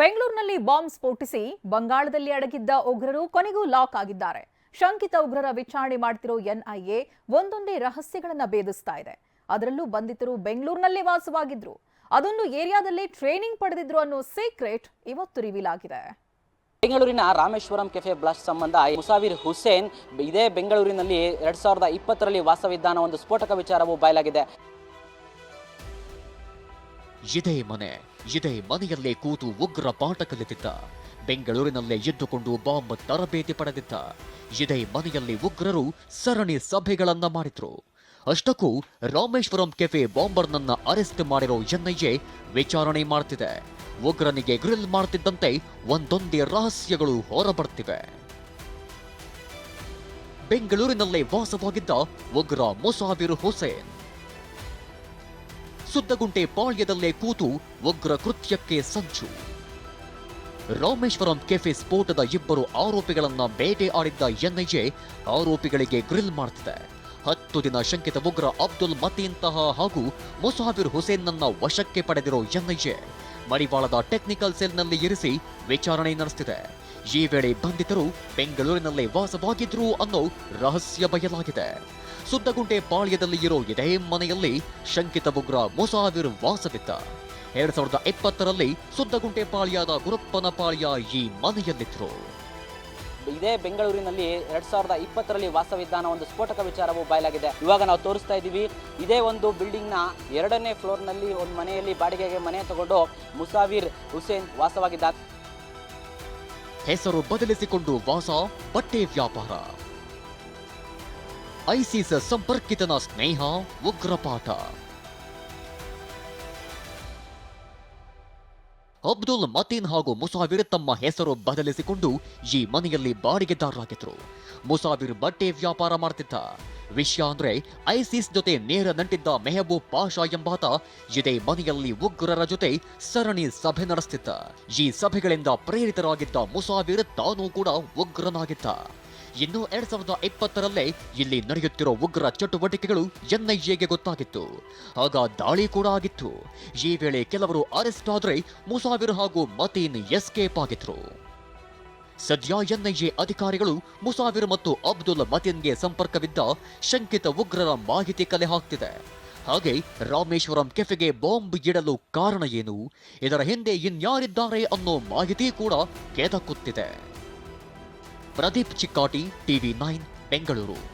ಬೆಂಗಳೂರಿನಲ್ಲಿ ಬಾಂಬ್ ಸ್ಫೋಟಿಸಿ ಬಂಗಾಳದಲ್ಲಿ ಅಡಗಿದ್ದ ಉಗ್ರರು ಕೊನೆಗೂ ಲಾಕ್ ಆಗಿದ್ದಾರೆ. ಶಂಕಿತ ಉಗ್ರರ ವಿಚಾರಣೆ ಮಾಡ್ತಿರೋ ಎನ್ಐಎ ಒಂದೊಂದೇ ರಹಸ್ಯಗಳನ್ನ ಭೇದಿಸ್ತಾ ಇದೆ. ಅದರಲ್ಲೂ ಬಂಧಿತರು ಬೆಂಗಳೂರಿನಲ್ಲೇ ವಾಸವಾಗಿದ್ರು. ಅದೊಂದು ಏರಿಯಾದಲ್ಲಿ ಟ್ರೈನಿಂಗ್ ಪಡೆದಿದ್ರು ಅನ್ನೋ ಸೀಕ್ರೆಟ್ ಇವತ್ತು ರಿವೀಲ್ ಆಗಿದೆ ಬೆಂಗಳೂರಿನ ರಾಮೇಶ್ವರಂ ಕೆಫೆ ಬ್ಲಾಸ್ಟ್ ಸಂಬಂಧ ಮುಸಾವಿರ್ ಹುಸೇನ್ ಇದೇ ಬೆಂಗಳೂರಿನಲ್ಲಿ ಎರಡ್ ಸಾವಿರದ ಇಪ್ಪತ್ತರಲ್ಲಿ ವಾಸವಿದ್ದಾನ ಒಂದು ಸ್ಫೋಟಕ ವಿಚಾರವು ಬಯಲಾಗಿದೆ. ಇದೇ ಮನೆ, ಇದೇ ಮನೆಯಲ್ಲೇ ಕೂತು ಉಗ್ರ ಪಾಠ ಕಲಿತಿದ್ದ. ಬೆಂಗಳೂರಿನಲ್ಲೇ ಇದ್ದುಕೊಂಡು ಬಾಂಬ್ ತರಬೇತಿ ಪಡೆದಿದ್ದ. ಇದೇ ಮನೆಯಲ್ಲಿ ಉಗ್ರರು ಸರಣಿ ಸಭೆಗಳನ್ನ ಮಾಡಿದ್ರು. ಅಷ್ಟಕ್ಕೂ ರಾಮೇಶ್ವರಂ ಕೆಫೆ ಬಾಂಬರ್ನನ್ನ ಅರೆಸ್ಟ್ ಮಾಡಿರೋ ಎನ್ಐಎ ವಿಚಾರಣೆ ಮಾಡ್ತಿದೆ. ಉಗ್ರನಿಗೆ ಗ್ರಿಲ್ ಮಾಡ್ತಿದ್ದಂತೆ ಒಂದೊಂದೇ ರಹಸ್ಯಗಳು ಹೊರಬರ್ತಿವೆ. ಬೆಂಗಳೂರಿನಲ್ಲೇ ವಾಸವಾಗಿದ್ದ ಉಗ್ರ ಮುಸಾಬಿರ್ ಹುಸೇನ್ ಸುದ್ದಗುಂಟೆ ಪಾಳ್ಯದಲ್ಲೇ ಕೂತು ಉಗ್ರ ಕೃತ್ಯಕ್ಕೆ ಸಂಚು ರಾಮೇಶ್ವರಂ ಕೆಫೆ ಸ್ಫೋಟದ ಇಬ್ಬರು ಆರೋಪಿಗಳನ್ನ ಬೇಟೆ ಆಡಿದ್ದ ಎನ್ಐಎ ಆರೋಪಿಗಳಿಗೆ ಗ್ರಿಲ್ ಮಾಡ್ತಿದೆ. ಹತ್ತು ದಿನ ಶಂಕಿತ ಉಗ್ರ ಅಬ್ದುಲ್ ಮತಿಯಂತಹ ಹಾಗೂ ಮುಸಾಫಿರ್ ಹುಸೇನ್ನನ್ನ ವಶಕ್ಕೆ ಪಡೆದಿರೋ ಎನ್ಐಎ ಮಡಿವಾಳದ ಟೆಕ್ನಿಕಲ್ ಸೆಲ್ನಲ್ಲಿ ಇರಿಸಿ ವಿಚಾರಣೆ ನಡೆಸ್ತಿದೆ. ಈ ವೇಳೆ ಬಂಧಿತರು ಬೆಂಗಳೂರಿನಲ್ಲೇ ವಾಸವಾಗಿದ್ರು ಅನ್ನೋ ರಹಸ್ಯ ಬಯಲಾಗಿದೆ. ಸುದ್ದಗುಂಟೆ ಪಾಳ್ಯದಲ್ಲಿ ಇರೋ ಇದೇ ಮನೆಯಲ್ಲಿ ಶಂಕಿತ ಉಗ್ರ ಮುಸಾವಿರ್ ವಾಸವಿದ್ದ. ಎರಡ್ ಸಾವಿರದ ಇಪ್ಪತ್ತರಲ್ಲಿ ಸುದ್ದಗುಂಟೆ ಪಾಳ್ಯದ ಗುರುಪ್ಪನ ಪಾಳ್ಯ ಈ ಮನೆಯಲ್ಲಿದ್ರು ಇದೇ ಬೆಂಗಳೂರಿನಲ್ಲಿ ಎರಡ್ ಸಾವಿರದ ಇಪ್ಪತ್ತರಲ್ಲಿ ವಾಸವಿದ್ದಾನ ಒಂದು ಸ್ಫೋಟಕ ವಿಚಾರವು ಬಯಲಾಗಿದೆ. ಇವಾಗ ನಾವು ತೋರಿಸ್ತಾ ಇದ್ದೀವಿ, ಇದೇ ಒಂದು ಬಿಲ್ಡಿಂಗ್ನ ಎರಡನೇ ಫ್ಲೋರ್ನಲ್ಲಿ ಒಂದು ಮನೆಯಲ್ಲಿ ಬಾಡಿಗೆಗೆ ಮನೆ ತಗೊಂಡು ಮುಸಾವಿರ್ ಹುಸೇನ್ ವಾಸವಾಗಿದ್ದ ಹೆಸರು ಬದಲಿಸಿಕೊಂಡು ವಾಸ, ಬಟ್ಟೆ ವ್ಯಾಪಾರ. ಐಸಿಸ್ ಸಂಪರ್ಕಿತನ ಸ್ನೇಹ ಉಗ್ರಪಾಠ ಅಬ್ದುಲ್ ಮತೀನ್ ಹಾಗೂ ಮುಸಾವಿರ್ ತಮ್ಮ ಹೆಸರು ಬದಲಿಸಿಕೊಂಡು ಈ ಮನೆಯಲ್ಲಿ ಬಾಡಿಗೆದಾರರಾಗಿದ್ರು ಮುಸಾವಿರ್ ಬಟ್ಟೆ ವ್ಯಾಪಾರ ಮಾಡ್ತಿದ್ದ. ವಿಷಯ ಅಂದ್ರೆ ಐಸಿಸ್ ಜೊತೆ ನೇರ ನಂಟಿದ್ದ ಮೆಹಬೂಬ್ ಪಾಷಾ ಎಂಬಾತ ಇದೇ ಮನೆಯಲ್ಲಿ ಉಗ್ರರ ಜೊತೆ ಸರಣಿ ಸಭೆ ನಡೆಸ್ತಿದ್ದ. ಈ ಸಭೆಗಳಿಂದ ಪ್ರೇರಿತರಾಗಿದ್ದ ಮುಸಾವಿರ್ ತಾನೂ ಕೂಡ ಉಗ್ರನಾಗಿದ್ದ. ಇನ್ನು ಎರಡ್ ಸಾವಿರದ ಇಪ್ಪತ್ತರಲ್ಲೇ ಇಲ್ಲಿ ನಡೆಯುತ್ತಿರೋ ಉಗ್ರ ಚಟುವಟಿಕೆಗಳು ಎನ್ಐಎಗೆ ಗೊತ್ತಾಗಿತ್ತು. ಆಗ ದಾಳಿ ಕೂಡ ಆಗಿತ್ತು. ಈ ವೇಳೆ ಕೆಲವರು ಅರೆಸ್ಟ್ ಆದರೆ ಮುಸಾವಿರ್ ಹಾಗೂ ಮತೀನ್ ಎಸ್ಕೇಪ್ ಆಗಿದ್ರು. ಸದ್ಯ ಎನ್ಐಎ ಅಧಿಕಾರಿಗಳು ಮುಸಾವಿರ್ ಮತ್ತು ಅಬ್ದುಲ್ ಮತೀನ್ಗೆ ಸಂಪರ್ಕವಿದ್ದ ಶಂಕಿತ ಉಗ್ರರ ಮಾಹಿತಿ ಕಲೆ ಹಾಕ್ತಿದೆ. ಹಾಗೆ ರಾಮೇಶ್ವರಂ ಕೆಫೆಗೆ ಬಾಂಬ್ ಇಡಲು ಕಾರಣ ಏನು? ಇದರ ಹಿಂದೆ ಇನ್ಯಾರಿದ್ದಾರೆ ಅನ್ನೋ ಮಾಹಿತಿ ಕೂಡ ಕೆದಕುತ್ತಿದೆ. Pradeep Chikkati TV nine Bengaluru.